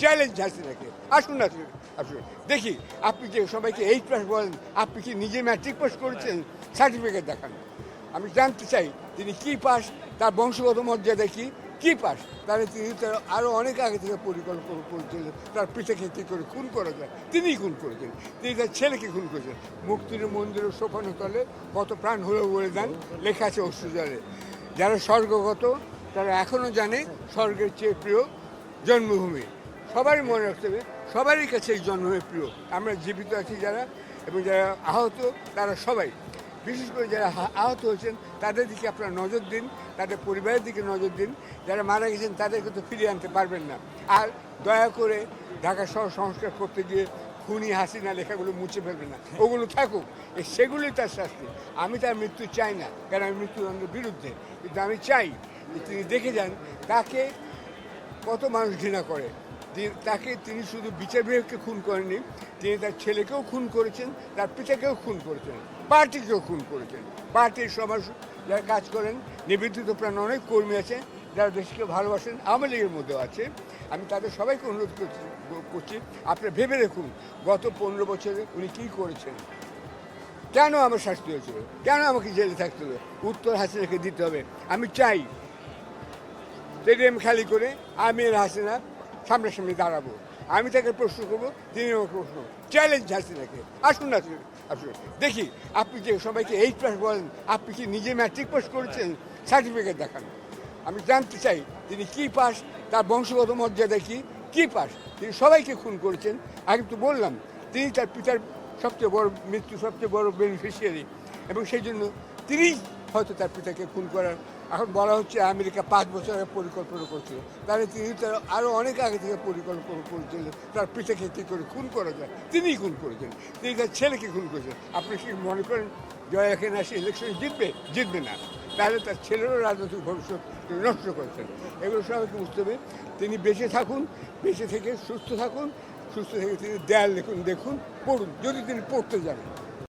Challenge হাসিনাকে আসুন না আসুন। দেখি, আপনি যে সবাইকে এইট পাস বলেন, আপনি কি নিজে ম্যাট্রিক পাস করেছেন? সার্টিফিকেট দেখান। আমি জানতে চাই, তিনি কি পাস তার বংশগত মর্যাদা কি? কি পাস তাহলে তিনি তার আরও অনেক আগে থেকে পরিকল্পনা করেছিলেন তার পিতাকে কী করে খুন করা যায়? তিনিই খুন করেছেন। তিনি তার ছেলেকে খুন করেছেন। মুক্তির মন্দিরের সোপানো তলে কত প্রাণ হলো বলে দেন, লেখা আছে অশ্রু জলে যারা স্বর্গগত, তারা এখনও জানে, স্বর্গের চেয়ে প্রিয় জন্মভূমি। সবারই মনে রাখতে হবে, সবারই কাছে এই জন্মভূমি প্রিয়। আমরা জীবিত আছি যারা, এবং যারা আহত, তারা সবাই। বিশেষ করে যারা আহত হয়েছেন, তাদের দিকে আপনারা নজর দিন, তাদের পরিবারের দিকে নজর দিন। যারা মারা গেছেন, তাদেরকে তো ফিরিয়ে আনতে পারবেন না। আর দয়া করে ঢাকা শহর সংস্কার করতে গিয়ে খুনি হাসিনা লেখাগুলো মুছে ফেলবেন না। ওগুলো থাকুক সেগুলোই তার শাস্তি। আমি তার মৃত্যু চাই না, কারণ আমি মৃত্যুদণ্ডের বিরুদ্ধে। কিন্তু আমি চাই তিনি দেখে যান, তাকে কত মানুষ ঘৃণা করে। তাকে তিনি শুধু বিচার বিভাগকে খুন করেননি, তিনি তার ছেলেকেও খুন করেছেন, তার পিতাকেও খুন করেছেন, পার্টিকেও খুন করেছেন। পার্টির সমাজ যারা কাজ করেন, নিবেদিত প্রাণ অনেক কর্মী আছে, যারা দেশকে ভালোবাসেন, আওয়ামী লীগের মধ্যেও আছে। আমি তাদের সবাইকে অনুরোধ করছি করছি আপনারা ভেবে দেখুন, গত পনেরো বছরে উনি কী করেছেন? কেন আমার শাস্তি হয়েছিল? কেন আমাকে জেলে থাকতে হবে উত্তর হাসিনাকে দিতে হবে। আমি চাই, স্টেডিয়াম খালি করে আমি আর হাসিনা সামনাসামনি দাঁড়াবো। আমি তাকে প্রশ্ন করব তিনি আমাকে প্রশ্ন চ্যালেঞ্জ হাসিনাকে আসুন না, আসুন আসুন। দেখি, আপনি যে সবাইকে এইট পাস বলেন, আপনি কি নিজে ম্যাট্রিক পাস করেছেন? সার্টিফিকেট দেখান। আমি জানতে চাই, তিনি কি পাস তার বংশগত মর্যাদা কি? কি পাস তিনি সবাইকে খুন করেছেন। আগে তো বললাম, তিনি তার পিতার সবচেয়ে বড় মৃত্যু সবচেয়ে বড় বেনিফিশিয়ারি এবং সেই জন্য তিনি হয়তো তার পিতাকে খুন করার। এখন বলা হচ্ছে আমেরিকা পাঁচ বছরের পরিকল্পনা করছিল। তাহলে তিনি তার আরও অনেক আগে থেকে পরিকল্পনা করেছিলেন তার পিতাকে কী করে খুন করা যায়? তিনিই খুন করেছেন। তিনি তার ছেলেকে খুন করেছেন। আপনি কি মনে করেন জয় এখানে আসে ইলেকশনে জিতবে? জিতবে না। তাহলে তার ছেলেরও রাজনৈতিক ভবিষ্যৎ নষ্ট করেছেন। এগুলো সবাইকে বুঝতে হবে। তিনি বেঁচে থাকুন, বেঁচে থেকে সুস্থ থাকুন। সুস্থ থেকে তিনি দেয়াল দেখুন দেখুন, পড়ুন। যদি তিনি পড়তে জানেন